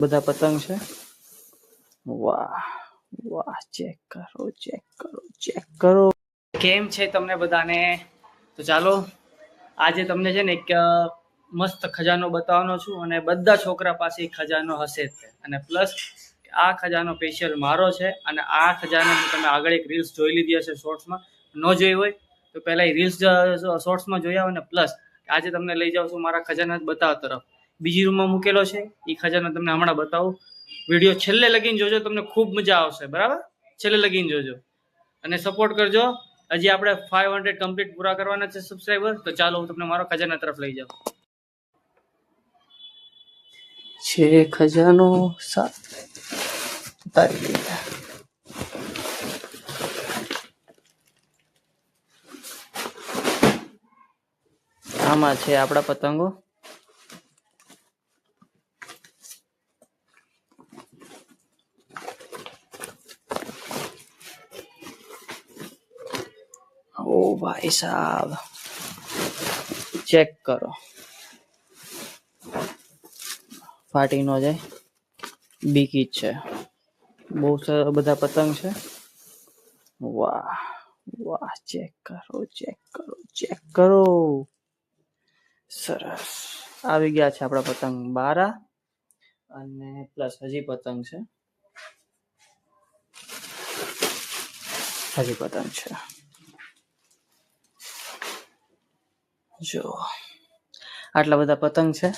બધા પતંગ છે? વાહ વાહ, ચેક કરો ચેક કરો ચેક કરો. કેમ છે તમને બધાને? તો ચાલો, આજે તમને છે ને એક મસ્ત ખજાનો બતાવવાનો છું અને બધા છોકરા પાસે ખજાનો હશે જ અને પ્લસ આ ખજાનો સ્પેશિયલ મારો છે અને આ ખજાનો તમે આગળ એક રીલ્સ જોઈ લીધી હશે શોર્ટ્સમાં ન જોઈ હોય, તો પહેલા એ રીલ્સ શોર્ટ્સમાં જોયા હોય ને પ્લસ આજે તમને લઈ જાઉં છું મારા ખજાના બતાવ તરફ. બીજી રૂમમાં મૂકેલો છે. એ ખજાનો તમને હમણાં બતાવું. વીડિયો છેલ્લે લગીને જોજો, તમને ખૂબ મજા આવશે, બરાબર? છેલ્લે લગીને જોજો. અને સપોર્ટ કરજો. હજી આપણે ફાઈવ હંડ્રેડ કમ્પ્લીટ પૂરા કરવાના છે સબસ્ક્રાઈબર તો ચાલો હું તમને મારો ખજાના તરફ લઈ જાઉં. છે ખજાનો સાત આમાં છે આપણા પતંગો. ભાઈ સાહેબ ચેક કરો ફાટી ન જાય બીકી છે। બહુ સારા બધા પતંગ છે? વાહ વાહ ચેક કરો ચેક કરો ચેક કરો। સરસ. આવી ગયા છે આપણા પતંગ બારા અને પ્લસ હજી પતંગ છે। હજી પતંગ છે। જો, આટલા બધા પતંગ છે.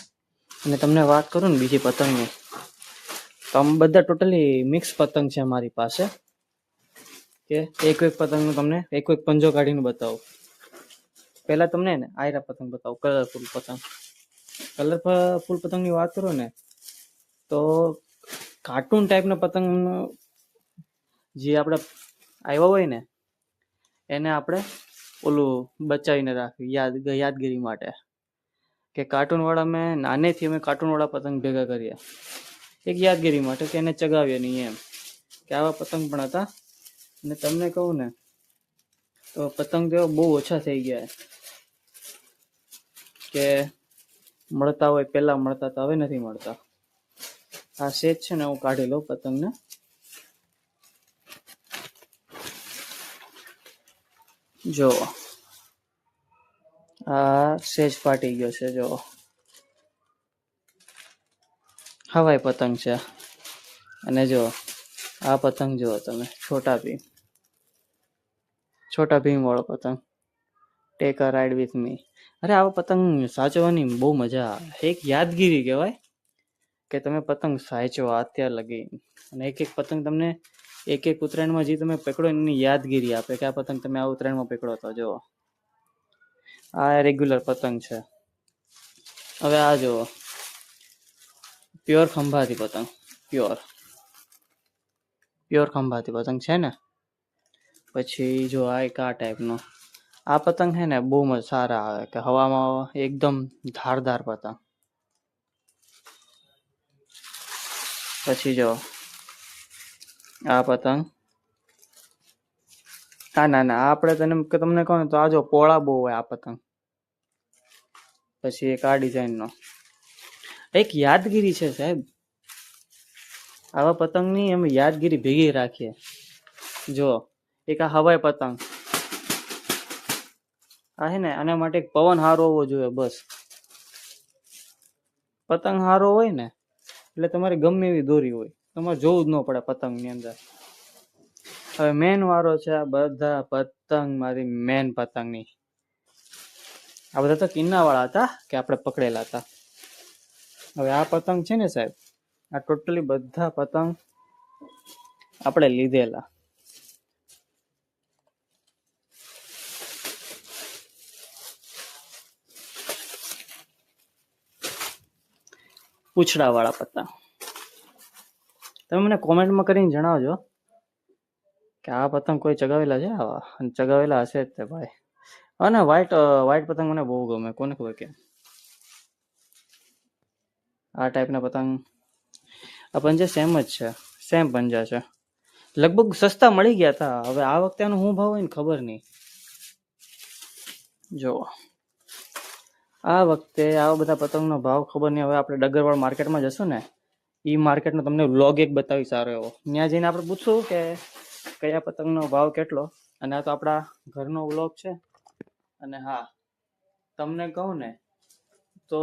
અને તમને વાત કરું ને બીજી પતંગની, તો આમ બધા ટોટલી મિક્સ પતંગ છે અમારી પાસે. કે એક એક પતંગનું તમને, એક એક પંજો કાઢીને બતાવું. પહેલા તમને ને આયરા પતંગ બતાવું કલરફુલ પતંગ. કલરફુલ પતંગની વાત કરો ને, તો કાર્ટૂન ટાઈપના પતંગ જે આપણે આવ્યા હોય ને, એને આપણે ઓલું બચાવીને રાખ્યું, યાદ યાદગીરી માટે. કે કાર્ટૂનવાળા મેં, નાનેથી અમે કાર્ટૂનવાળા પતંગ ભેગા કર્યા. એક યાદગીરી માટે કે એને ચગાવીએ નહીં એમ. કે આવા પતંગ પણ હતા. અને તમને કહું ને, તો પતંગ તો બહુ ઓછા થઈ ગયા. કે મળતા હોય, પહેલાં મળતા તો હવે નથી મળતા. આ સેજ છે ને, હું કાઢી લઉં પતંગને. જો આ સેજ ફાટી ગયો છે જો હવાઈ પતંગ છે. અને જો આ પતંગ જુઓ તમે, છોટા ભીમ. છોટા ભીમ વાળો પતંગ. Take a ride with me અરે આવા પતંગ સાચવવાની બહુ મજા આવે. એક યાદગીરી કહેવાય કે તમે પતંગ સાચવા, અત્યાર લગી અને એક એક પતંગ તમને એક એક ઉત્તરાયણમાં જે તમે પકડો એની યાદગીરી આપે કે આ પતંગ તમે આ ઉત્તરાયણમાં પકડો તો જુઓ. આ રેગ્યુલર પતંગ છે. હવે આ જુઓ. પ્યોર ખંભાતી પતંગ. પ્યોર પ્યોર ખંભાતી પતંગ છે ને? પછી જો આ એક આ ટાઈપનો આ પતંગ છે ને બહુ મજા સારા આવે કે હવામાં એકદમ ધારદાર પતંગ. પછી જો આ પતંગ. હા ના ના, આપણે તને તમને કહું તો આ જો પોળા બહુ હોય આ પતંગ. પછી એક આ ડિઝાઇનનો એક યાદગીરી છે સાહેબ. આવા પતંગની અમે યાદગીરી ભેગી રાખીએ. જો, એક આ હવાઈ પતંગ. આ છે ને, આના માટે એક પવન હારો હોવો જોઈએ, બસ. પતંગ હારો હોય ને, એટલે તમારે ગમે એવી દોરી હોય. તમારે જોવું જ ન પડે પતંગની અંદર. હવે મેન વારો છે આ બધા પતંગ, મારી મેન પતંગની. આ બધા તો કિન્ના વાળા હતા કે આપણે પકડેલા હતા. હવે આ પતંગ છે ને સાહેબ, આ ટોટલી બધા પતંગ આપણે લીધેલા. પૂછડા વાળા પતંગ. તમે મને કોમેન્ટમાં કરીને જણાવજો કે આ પતંગ કોઈ ચગાવેલા છે? આવા. અને ચગાવેલા હશે જ તે ભાઈ. અને વ્હાઈટ વ્હાઈટ પતંગ મને બહુ ગમે. કોને ખબર કે આ ટાઈપના પતંગ. આ પંજા સેમ જ છે. સેમ પંજા છે. લગભગ સસ્તા મળી ગયા હતા હવે આ વખતે આનો શું ભાવ હોય ને ખબર નહીં. જો આ વખતે આવા બધા પતંગનો ભાવ ખબર નહીં. હવે આપણે ડગરવાળ માર્કેટમાં જશું ને ઈ માર્કેટનો તમને વ્લોગ એક બતાવી સારો એવો. ત્યાં જઈને આપણે પૂછશું કે કયા પતંગનો ભાવ કેટલો. અને આ તો આપણા ઘરનો વ્લોગ છે. અને હા, તમને કહું ને, તો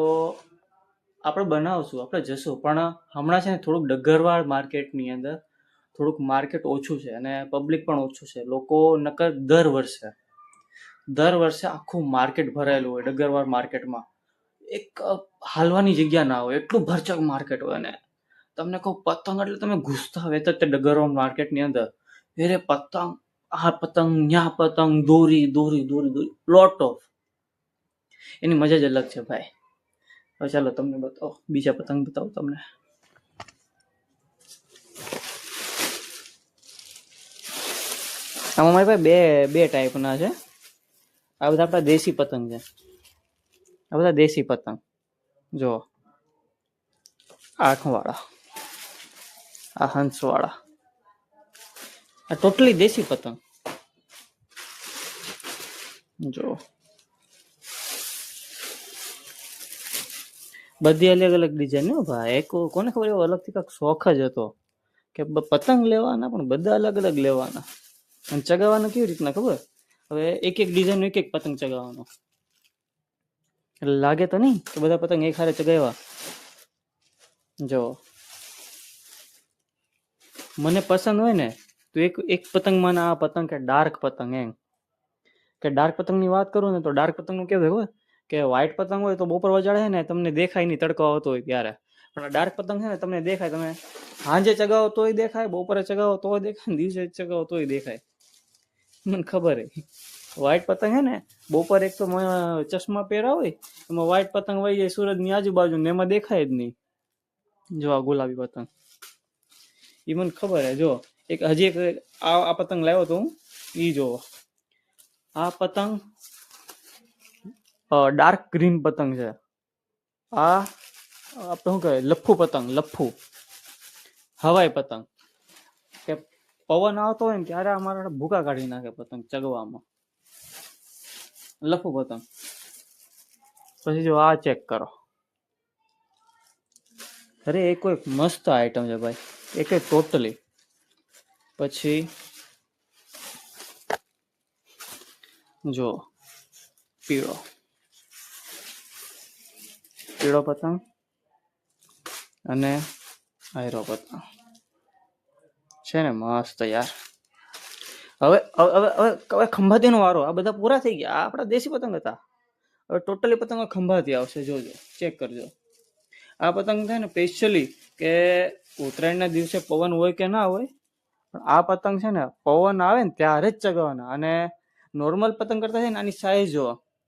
આપણે બનાવશું, આપણે જશું. પણ હમણાં છે ને થોડુંક ડગરવાળ માર્કેટની અંદર થોડુંક માર્કેટ ઓછું છે અને પબ્લિક પણ ઓછું છે. લોકો નકર દર વર્ષે દર વર્ષે આખું માર્કેટ ભરાયેલું હોય, ડગરવાળ માર્કેટમાં. એક હાલવાની જગ્યા ના હોય, એટલું ભરચક માર્કેટ હોય ને. તમને કહું, પતંગ એટલે તમે ઘૂસતા હોય. તો તે ડગરવાળ માર્કેટની અંદર. એરે પતંગ, આ પતંગ, ન્યા પતંગ, દોરી દોરી દોરી દોરી. લોટ ઓફ એની મજા જ અલગ છે ભાઈ. હવે ચાલો તમને બતાવો. બીજા પતંગ બતાવો તમને. આમાં મારી પાસે બે બે ટાઈપના છે. આ બધા આપણા દેશી પતંગ છે. આ બધા દેશી પતંગ. જો આંખવાળા. આ હંસવાળા. આ ટોટલી દેશી પતંગ. જો. બધી અલગ અલગ ડિઝાઇન હો ભાઈ. એક કોને ખબર એવો અલગથી કાંઈક શોખ જ હતો કે પતંગ લેવાના પણ બધા અલગ અલગ લેવાના. અને ચગાવવાના કેવી રીતના ખબર? હવે એક એક ડિઝાઇન એક એક પતંગ ચગાવવાનો. એટલે લાગે તો નહીં કે બધા પતંગ એક હારે ચગાવ્યા. જો. મને પસંદ હોય ને, તો એક એક પતંગમાં મને આ પતંગ કે ડાર્ક પતંગ એમ. કે ડાર્ક પતંગની વાત કરું ને, તો ડાર્ક પતંગનું કેવું હોય, કે વ્હાઇટ પતંગ હોય તો બપોર વજાડે ને, તમને દેખાય નહીં, તડકો આવતો હોય ત્યારે. પણ ડાર્ક પતંગ છે ને, તમને દેખાય, તમે સાંજે ચગાવો તોય દેખાય, બપોરે ચગાવો તોય દેખાય દિવસે ચગાવો તોય દેખાય. મને ખબર હે. વ્હાઇટ પતંગ હે ને, બપોર એક તો ચશ્મા પહેરા હોય, એમાં વ્હાઇટ પતંગ વહી જાય સૂરજની આજુબાજુ ને એમાં દેખાય જ નહીં. જો આ ગુલાબી પતંગ. એ મને ખબર હે, જો. એક હજી એક આ પતંગ લાવ્યો તો હું એ જો આ પતંગ ડાર્ક ગ્રીન પતંગ છે. આ આપણે શું કહેવાય? લફ્ફુ પતંગ, લફ્ફુ. હવાઈ પતંગ. કે પવન આવતો હોય ને ત્યારે અમારા ભૂકા કાઢી નાખે પતંગ ચગવામાં લફ્ફુ પતંગ. પછી જો આ ચેક કરો. અરે, એ કોઈ મસ્ત આઈટમ છે ભાઈ. એ કઈ ટોટલી પછી, જો, પીળો. પીળો પતંગ અને આયરો પતંગ. છે ને, મસ્ત યાર. હવે હવે હવે હવે ખંભાતીનો વારો, આ બધા પૂરા થઈ ગયા. આપણા દેશી પતંગ હતા. હવે ટોટલી પતંગો ખંભાતી આવશે. જોજો ચેક કરજો. આ પતંગ થાય ને સ્પેશિયલી કે ઉત્તરાયણના દિવસે પવન હોય કે ના હોય, પણ આ પતંગ છે ને, પવન આવે ને ત્યારે જ ચગાવવાના. અને નોર્મલ પતંગ કરતા છે ને, આની સાઈઝ જો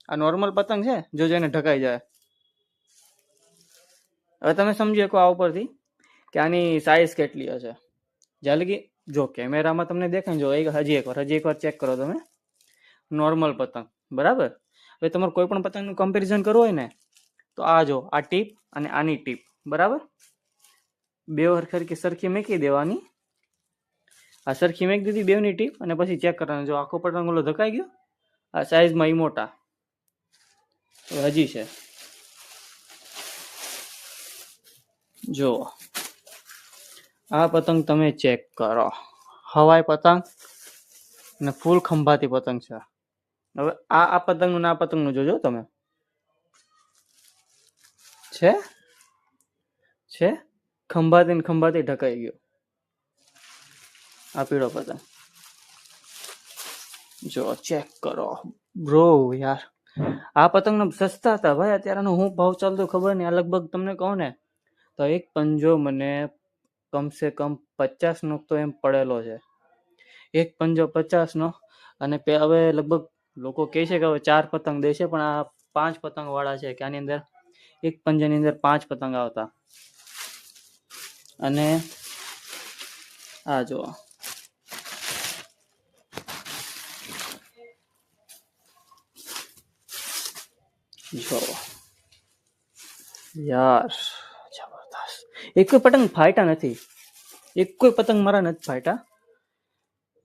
આ નોર્મલ પતંગ છે, જો જેને ઢકાઈ જાય. હવે તમે સમજી શકો આ ઉપરથી કે આની સાઈઝ કેટલી હશે. જ્યારે કે જો કેમેરામાં તમને દેખાય જો એક હજી એકવાર હજી એકવાર ચેક કરો તમે. નોર્મલ પતંગ, બરાબર? હવે તમારે કોઈ પણ પતંગનું કમ્પેરિઝન કરવું હોય ને, તો આ જો આ ટીપ અને આની ટીપ બરાબર? બે હરખી સરખી મેકી દેવાની. આ સરખી મેકી દીધી બેવની ટીપ અને પછી ચેક કરવાનું. જો આખો ઓલો ધકાઈ ગયો, આ સાઈઝમાં એ મોટા. હજી છે. જો, આ પતંગ તમે ચેક કરો. હવાઈ પતંગ અને ફૂલ ખંભાતી પતંગ છે. હવે આ આ પતંગનું ના પતંગનું જોજો તમે. છે? છે? ખંભાતી ને ખંભાતી ઢકાઈ ગયો. આ પીળો પતંગ. જો ચેક કરો. બ્રો યાર. આ પતંગ સસ્તા હતા ભાઈ. અત્યારનો હું ભાવ ચાલતો ખબર નહીં. આ લગભગ તમને કહું ને, તો એક પંજો મને કમસે કમ પચાસ નો તો એમ પડેલો છે. એક પંજો પચાસ નો અને હવે લગભગ લોકો કહે છે કે હવે ચાર પતંગ દેશે, પણ આ પાંચ પતંગ વાળા છે કે આની અંદર? એક પંજાની અંદર પાંચ પતંગ આવતા. અને આ જો જો યાર, જબરદસ્ત. એક કોઈ પતંગ ફાટ્યા નથી. એક કોઈ પતંગ મારા નથી ફાટ્યા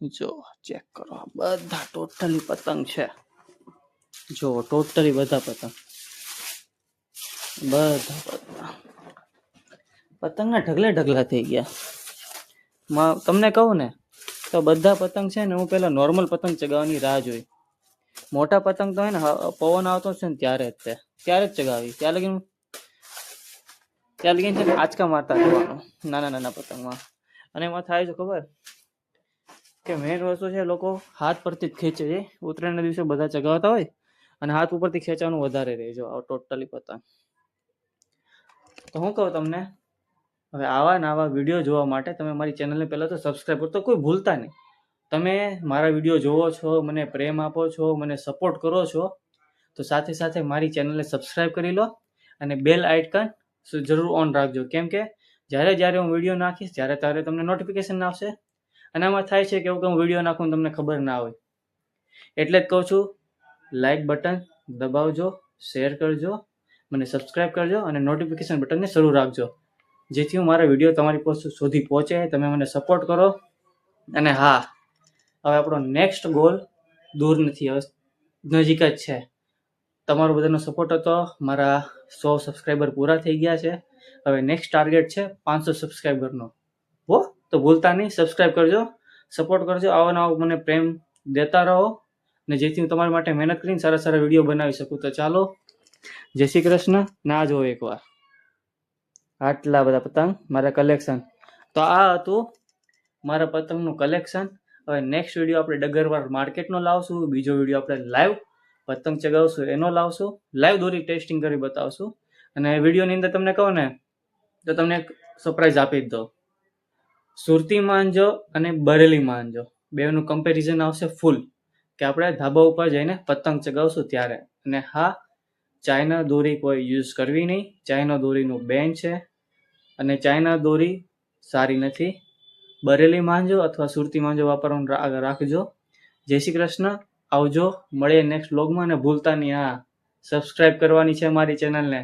જો ચેક કરો. બધા ટોટલી પતંગ છે. જો ટોટલી બધા પતંગ. બધા પતંગ. પતંગના ઢગલે ઢગલા થઈ ગયા. તમને કહું ને, તો બધા પતંગ છે ને, હું પહેલાં નોર્મલ પતંગ ચગાવવાની રાહ જોઈ. મોટા પતંગ તો હોય ને પવન આવતો છે ને, ત્યારે જ તે, ત્યારે જ ચગાવી. ત્યાં લગીન ત્યાં લગીન છે ને, આંચકા મારતા જવાનું નાના નાના પતંગમાં. અને એમાં થાય છે ખબર? કે મેઇન વસ્તુ છે, લોકો હાથ પરથી જ ખેંચે છે. ઉત્તરાયણના દિવસે બધા ચગાવતા હોય અને હાથ ઉપરથી ખેંચવાનું વધારે રહે જો ટોટલી પતંગ. તો હું કહું તમને હવે આવા ને આવા વીડિયો જોવા માટે તમે મારી ચેનલને પહેલાં તો સબસ્ક્રાઈબ કરો. તો કોઈ ભૂલતા નહીં. તમે મારા વીડિયો જોવો છો, મને પ્રેમ આપો છો, મને સપોર્ટ કરો છો, તો સાથે સાથે મારી ચેનલને સબસ્ક્રાઈબ કરી લો અને બેલ આઇકન જરૂર ઓન રાખજો. કેમ કે જ્યારે જ્યારે હું વીડિયો નાખીશ ત્યારે ત્યારે તમને નોટિફિકેશન આવશે. અને આમાં થાય છે કે એવું કે હું વીડિયો નાખું તમને ખબર ના હોય. એટલે જ કહું છું લાઇક બટન દબાવજો શેર કરજો, મને સબસ્ક્રાઈબ કરજો અને નોટિફિકેશન બટનને શરૂ રાખજો. જેથી હું મારા વીડિયો તમારી પાસે સુધી પહોંચે, તમે મને સપોર્ટ કરો. અને હા, હવે આપણો નેક્સ્ટ ગોલ દૂર નથી, હવે નજીક જ છે. તમારો બધાનો સપોર્ટ હતો, મારા સો સબસ્ક્રાઈબર પૂરા થઈ ગયા છે. હવે નેક્સ્ટ ટાર્ગેટ છે પાંચસો સબસ્ક્રાઈબરનો હો, તો ભૂલતા નહીં સબસ્ક્રાઈબ કરજો સપોર્ટ કરજો, આવો આવો મને પ્રેમ દેતા રહો. ને જેથી હું તમારા માટે મહેનત કરીને સારા સારા વીડિયો બનાવી શકું. તો ચાલો, જય શ્રી કૃષ્ણ, ના જો એકવાર. આટલા બધા પતંગ, મારા કલેક્શન તો આ હતું મારા પતંગનું કલેક્શન હવે નેક્સ્ટ વીડિયો આપણે ડગરવાર માર્કેટનો લાવશું. બીજો વીડિયો આપણે લાઈવ પતંગ ચગાવશું, એનો લાવશું. લાઈવ દોરી ટેસ્ટિંગ કરી બતાવશું. અને વિડીયોની અંદર તમને કહું ને, તો તમને એક સરપ્રાઈઝ આપી જ દો સુરતી માંજો અને બરેલી માંજો. બેનું કમ્પેરિઝન આવશે ફૂલ કે આપણે ધાબા ઉપર જઈને પતંગ ચગાવશું ત્યારે. અને હા ચાઇના દોરી કોઈ યુઝ કરવી નહીં. ચાઇના દોરીનું બેન છે અને ચાઇના દોરી સારી નથી. બરેલી માંજો અથવા સુરતી માંજો વાપરવાનું રાખજો. જય શ્રી કૃષ્ણ. આવજો. મળીએ નેક્સ્ટ બ્લોગમાં અને ભૂલતા નહીં. હા સબસ્ક્રાઈબ કરવાની છે મારી ચેનલને